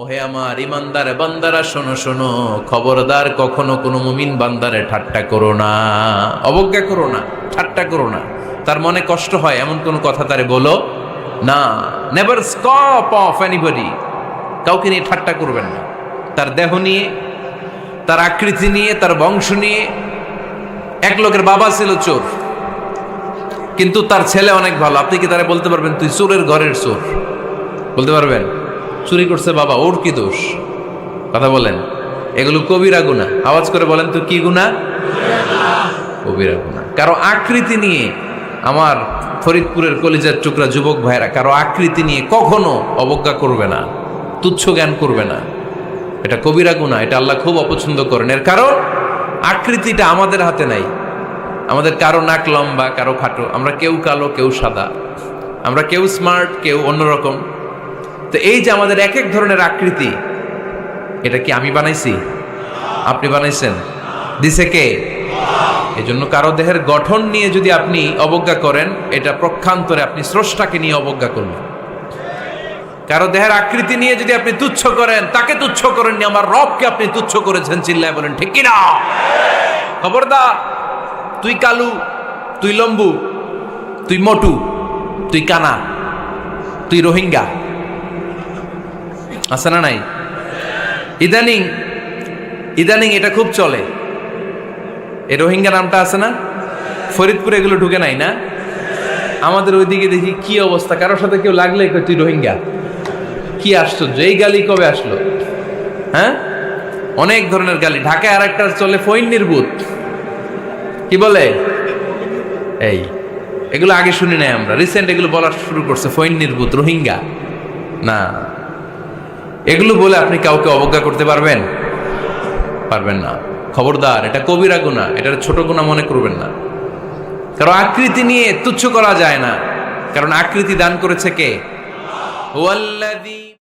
ওহে আমার ইমানদার বান্দারা, শোনো শোনো, খবরদার কখনো কোনো মুমিন বান্দারে ঠাট্টা করো না। অবজ্ঞা করো না, ঠাট্টা করো না। তার মনে কষ্ট হয়, এমন কোনো কথা তারে বলো না। নেভার স্কপ অফ এনিবডি কাউকে নিয়ে ঠাট্টা করবেন না। তার দেহ নিয়ে, তার আকৃতি নিয়ে, তার বংশ নিয়ে। এক লোকের বাবা ছিল চোর, কিন্তু তার ছেলে অনেক ভালো। আপনি কি তারা বলতে পারবেন? তুই চোরের ঘরের চোর। বলতে পারবেন? চুরি করছে বাবা, ওর কি দোষ? কথা বলেন। এগুলো কবিরা গুণা। আওয়াজ করে বলেন তো কি গুণা? কবিরা গুণা। কারও আকৃতি নিয়ে আমার ফরিদপুরের কলিজার টুকরা যুবক ভাইরা কারও আকৃতি নিয়ে কখনো অবজ্ঞা করবে না, তুচ্ছ জ্ঞান করবে না। এটা কবিরা গুণা, এটা আল্লাহ খুব অপছন্দ করেন। এর কারণ, আকৃতিটা আমাদের হাতে নাই। আমাদের কারও নাক লম্বা, কারও খাটো। আমরা কেউ কালো, কেউ সাদা। আমরা কেউ স্মার্ট, কেউ অন্যরকম। তো এই যে আমাদের এক এক ধরনের আকৃতি, এটা কি আমি বানাইছি? আপনি বানাইছেন। দিছে কে? এই জন্য কারও দেহের গঠন নিয়ে যদি আপনি অবজ্ঞা করেন, এটা প্রক্ষান্তরে আপনি স্রষ্টাকে নিয়ে অবজ্ঞা করবেন কারও দেহের আকৃতি নিয়ে যদি আপনি তুচ্ছ করেন, তাকে তুচ্ছ করেননি, আমার রবকে আপনি তুচ্ছ করেছেন, চিল্লায় বলেন, ঠিক কিনা? খবরদার, তুই কালু, তুই লম্বু, তুই মটু, তুই কানা, তুই রোহিঙ্গা। আছে না নাই? ইদানিং ইদানিং এটা খুব চলে। এই রোহিঙ্গা নামটা আছে না? ফরিদপুরে এগুলো ঢুকে নাই না? আমাদের ওইদিকে দেখি কি অবস্থা, কারোর সাথে কেউ লাগলে তুই রোহিঙ্গা? কি আশ্চর্য, এই গালি কবে আসলো? হ্যাঁ? অনেক ধরনের গালি। ঢাকায় আর একটা চলে ফৈন নির্বুত কি বলে? এই, এগুলো আগে শুনি নাই আমরা। রিসেন্ট এগুলো বলা শুরু করছে ফৈন নির্বুত রোহিঙ্গা। না। এগুলো বলে আপনি কাউকে অবজ্ঞা করতে পারবেন? পারবেন না। খবরদার, এটা কবিরা গুণা এটা ছোট গুণা মনে করবেন না। কারণ আকৃতি নিয়ে তুচ্ছ করা যায় না। কারণ আকৃতি দান করেছে কে? ওয়াল্লাযী